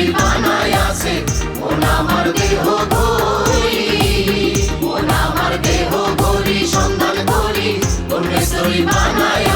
তুই বানায় আছে মন আমার দেহ ভরি মন আমার দেহ ভরি সন্ধান করি কোন তুই বানায়